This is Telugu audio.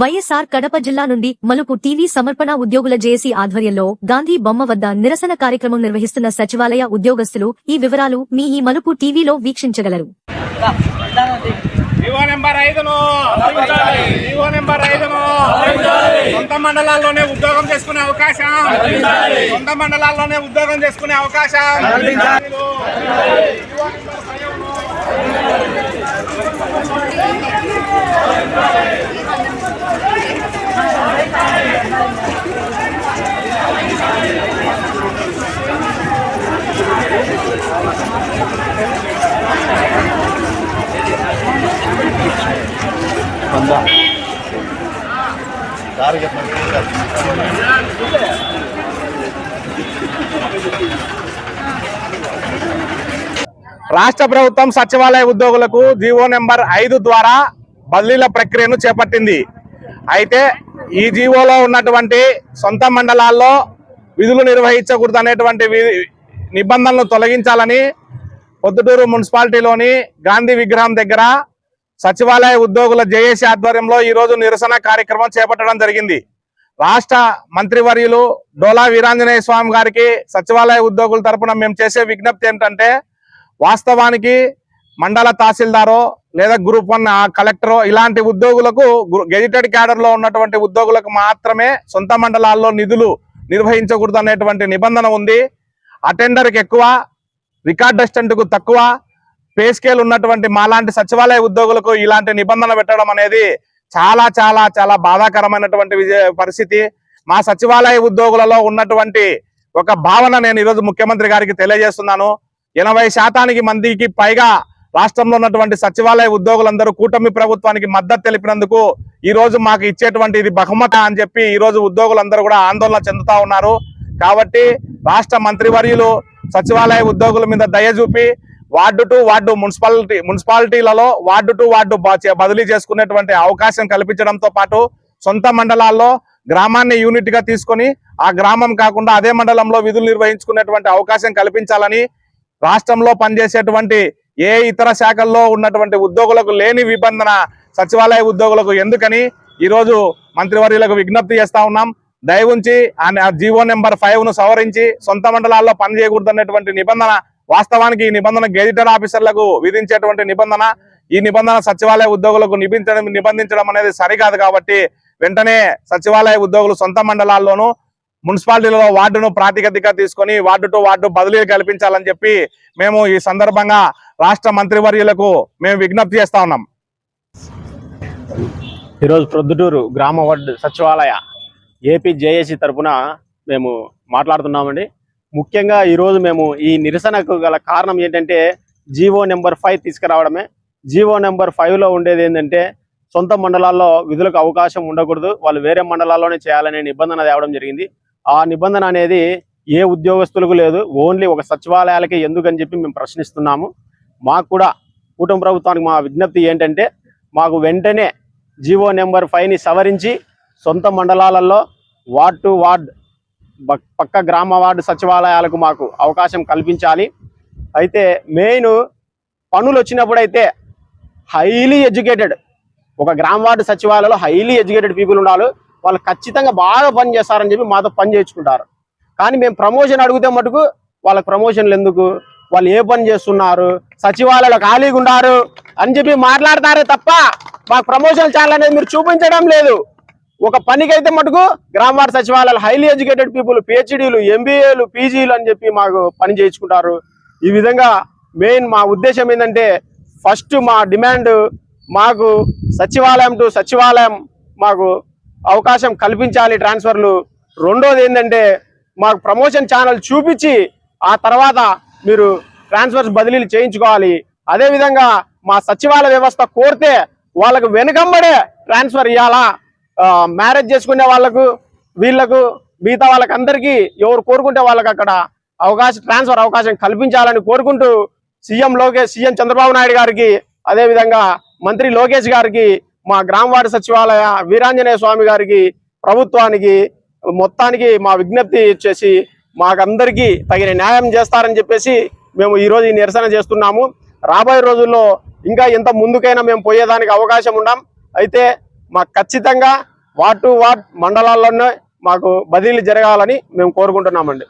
వైఎస్ఆర్ కడప జిల్లా నుండి మలుపు టీవీ సమర్పణ ఉద్యోగుల జేఏసీ ఆధ్వర్యంలో గాంధీ బొమ్మ వద్ద నిరసన కార్యక్రమం నిర్వహిస్తున్న సచివాలయ ఉద్యోగస్తులు ఈ వివరాలు మీ ఈ మలుపు టీవీలో వీక్షించగలరు. సొంత మండలాల్లోనే ఉద్యోగం చేసుకునే అవకాశం. సొంత మండలాల్లోనే ఉద్యోగం చేసుకునే అవకాశం. రాష్ట్ర ప్రభుత్వం సచివాలయ ఉద్యోగులకు జీవో నెంబర్ ఐదు ద్వారా బదిలీల ప్రక్రియను చేపట్టింది. అయితే ఈ జీవోలో ఉన్నటువంటి సొంత మండలాల్లో విధులు నిర్వహించకూడదు అనేటువంటి వి- నిబంధనలు తొలగించాలని పొద్దుటూరు మున్సిపాలిటీలోని గాంధీ విగ్రహం దగ్గర సచివాలయ ఉద్యోగుల జేఏసీ ఆధ్వర్యంలో ఈరోజు నిరసన కార్యక్రమం చేపట్టడం జరిగింది. రాష్ట్ర మంత్రివర్యులు డోలా వీరాంజనేయ స్వామి గారికి సచివాలయ ఉద్యోగుల తరపున మేము చేసే విజ్ఞప్తి ఏంటంటే వాస్తవానికి మండల తహసీల్దారో లేదా గ్రూప్ వన్ కలెక్టరో ఇలాంటి ఉద్యోగులకు గెజిటెడ్ క్యాడర్లో ఉన్నటువంటి ఉద్యోగులకు మాత్రమే సొంత మండలాల్లో నిధులు నిర్వహించకూడదు అనేటువంటి నిబంధన ఉంది. అటెండర్కి ఎక్కువ రికార్డ్ అసిస్టెంట్కు తక్కువ పే స్కేల్ ఉన్నటువంటి మాలాంటి సచివాలయ ఉద్యోగులకు ఇలాంటి నిబంధన పెట్టడం అనేది చాలా చాలా చాలా బాధాకరమైనటువంటి పరిస్థితి. మా సచివాలయ ఉద్యోగులలో ఉన్నటువంటి ఒక భావన నేను ఈరోజు ముఖ్యమంత్రి గారికి తెలియజేస్తున్నాను. ఎనభై శాతానికి మందికి పైగా రాష్ట్రంలో ఉన్నటువంటి సచివాలయ ఉద్యోగులందరూ కూటమి ప్రభుత్వానికి మద్దతు తెలిపినందుకు ఈ రోజు మాకు ఇచ్చేటువంటి ఇది బహుమత అని చెప్పి ఈ రోజు ఉద్యోగులందరూ కూడా ఆందోళన చెందుతా ఉన్నారు. కాబట్టి రాష్ట్ర మంత్రివర్యులు సచివాలయ ఉద్యోగుల మీద దయ చూపి వార్డు టు వార్డు మున్సిపాలిటీ మున్సిపాలిటీలలో వార్డు టు వార్డు బదిలీ చేసుకునేటువంటి అవకాశం కల్పించడంతో పాటు సొంత మండలాల్లో గ్రామాన్ని యూనిట్గా తీసుకొని ఆ గ్రామం కాకుండా అదే మండలంలో విధులు నిర్వహించుకునేటువంటి అవకాశం కల్పించాలని రాష్ట్రంలో పనిచేసేటువంటి ఏ ఇతర శాఖల్లో ఉన్నటువంటి ఉద్యోగులకు లేని నిబంధన సచివాలయ ఉద్యోగులకు ఎందుకని ఈరోజు మంత్రివర్యులకు విజ్ఞప్తి చేస్తా ఉన్నాం. దయవుంచి ఆ జీవో నెంబర్ ఫైవ్ను సవరించి సొంత మండలాల్లో పనిచేయకూడదు అనేటువంటి నిబంధన వాస్తవానికి ఈ నిబంధన గెజిటెడ్ ఆఫీసర్లకు విధించేటువంటి నిబంధన ఈ నిబంధన సచివాలయ ఉద్యోగులకు నిబంధించడం నిబంధించడం అనేది సరికాదు కాబట్టి వెంటనే సచివాలయ ఉద్యోగులు సొంత మండలాల్లోనూ మున్సిపాలిటీలలో వార్డును ప్రాతిపదిక తీసుకొని వార్డు టు వార్డు బదిలీలు కల్పించాలని చెప్పి మేము ఈ సందర్భంగా రాష్ట్ర మంత్రివర్యులకు మేము విజ్ఞప్తి చేస్తా ఉన్నాం. ఈరోజు ప్రొద్దుటూరు గ్రామ వార్డు సచివాలయ ఏపీ జేఏసీ తరపున మేము మాట్లాడుతున్నామండి. ముఖ్యంగా ఈరోజు మేము ఈ నిరసనకు గల కారణం ఏంటంటే జీవో నెంబర్ ఫైవ్ తీసుకురావడమే. జీవో నెంబర్ ఫైవ్లో ఉండేది ఏంటంటే సొంత మండలాల్లో విధులకు అవకాశం ఉండకూడదు. వాళ్ళు వేరే మండలాల్లోనే చేయాలనే నిబంధన తేవడం జరిగింది. ఆ నిబంధన అనేది ఏ ఉద్యోగస్తులకు లేదు. ఓన్లీ ఒక సచివాలయాలకే ఎందుకని చెప్పి మేము ప్రశ్నిస్తున్నాము. మాకు కూడా కూటమి ప్రభుత్వానికి మా విజ్ఞప్తి ఏంటంటే మాకు వెంటనే జీవో నెంబర్ ఫైవ్ని సవరించి సొంత మండలాలలో వార్డ్ టు వార్డ్ పక్క గ్రామ వార్డు సచివాలయాలకు మాకు అవకాశం కల్పించాలి. అయితే మెయిన్ పనులు వచ్చినప్పుడైతే హైలీ ఎడ్యుకేటెడ్ ఒక గ్రామ వార్డు సచివాలయంలో హైలీ ఎడ్యుకేటెడ్ పీపుల్ ఉండాలి. వాళ్ళు ఖచ్చితంగా బాగా పని చేస్తారని చెప్పి మాతో పని చేయించుకుంటారు. కానీ మేము ప్రమోషన్ అడిగితే మటుకు వాళ్ళకి ప్రమోషన్లు ఎందుకు? వాళ్ళు ఏ పని చేస్తున్నారు? సచివాలయాలు ఖాళీగా ఉన్నారు అని చెప్పి మాట్లాడతారే తప్ప మాకు ప్రమోషన్ చేయాలనేది మీరు చూపించడం లేదు. ఒక పనికైతే మటుకు గ్రామ వార్డు సచివాలయాలు హైలీ ఎడ్యుకేటెడ్ పీపుల్ పిహెచ్డీలు ఎంబీఏలు పీజీలు అని చెప్పి మాకు పని చేయించుకుంటారు. ఈ విధంగా మెయిన్ మా ఉద్దేశం ఏంటంటే ఫస్ట్ మా డిమాండ్ మాకు సచివాలయం టు సచివాలయం మాకు అవకాశం కల్పించాలి ట్రాన్స్ఫర్లు రెండోది ఏంటంటే మాకు ప్రమోషన్ ఛానల్ చూపించి ఆ తర్వాత మీరు ట్రాన్స్ఫర్స్ బదిలీలు చేయించుకోవాలి. అదేవిధంగా మా సచివాలయ వ్యవస్థ కోరితే వాళ్ళకు వెనుకంబడే ట్రాన్స్ఫర్ ఇవ్వాలా మ్యారేజ్ చేసుకునే వాళ్ళకు వీళ్ళకు మిగతా వాళ్ళకందరికీ ఎవరు కోరుకుంటే వాళ్ళకి అక్కడ అవకాశం ట్రాన్స్ఫర్ అవకాశం కల్పించాలని కోరుకుంటూ సీఎం లోకేష్ సీఎం చంద్రబాబు నాయుడు గారికి అదేవిధంగా మంత్రి లోకేష్ గారికి మా గ్రామ సచివాలయ వీరాంజనేయ స్వామి గారికి ప్రభుత్వానికి మొత్తానికి మా విజ్ఞప్తి ఇచ్చేసి మాకందరికీ తగిన న్యాయం చేస్తారని చెప్పేసి మేము ఈరోజు ఈ నిరసన చేస్తున్నాము. రాబోయే రోజుల్లో ఇంకా ఎంత ముందుకైనా మేము పోయేదానికి అవకాశం ఉన్నాం అయితే మాకు ఖచ్చితంగా వార్డ్ టు వార్డ్ మండలాల్లోనే మాకు బదిలీలు జరగాలని మేము కోరుకుంటున్నామండి.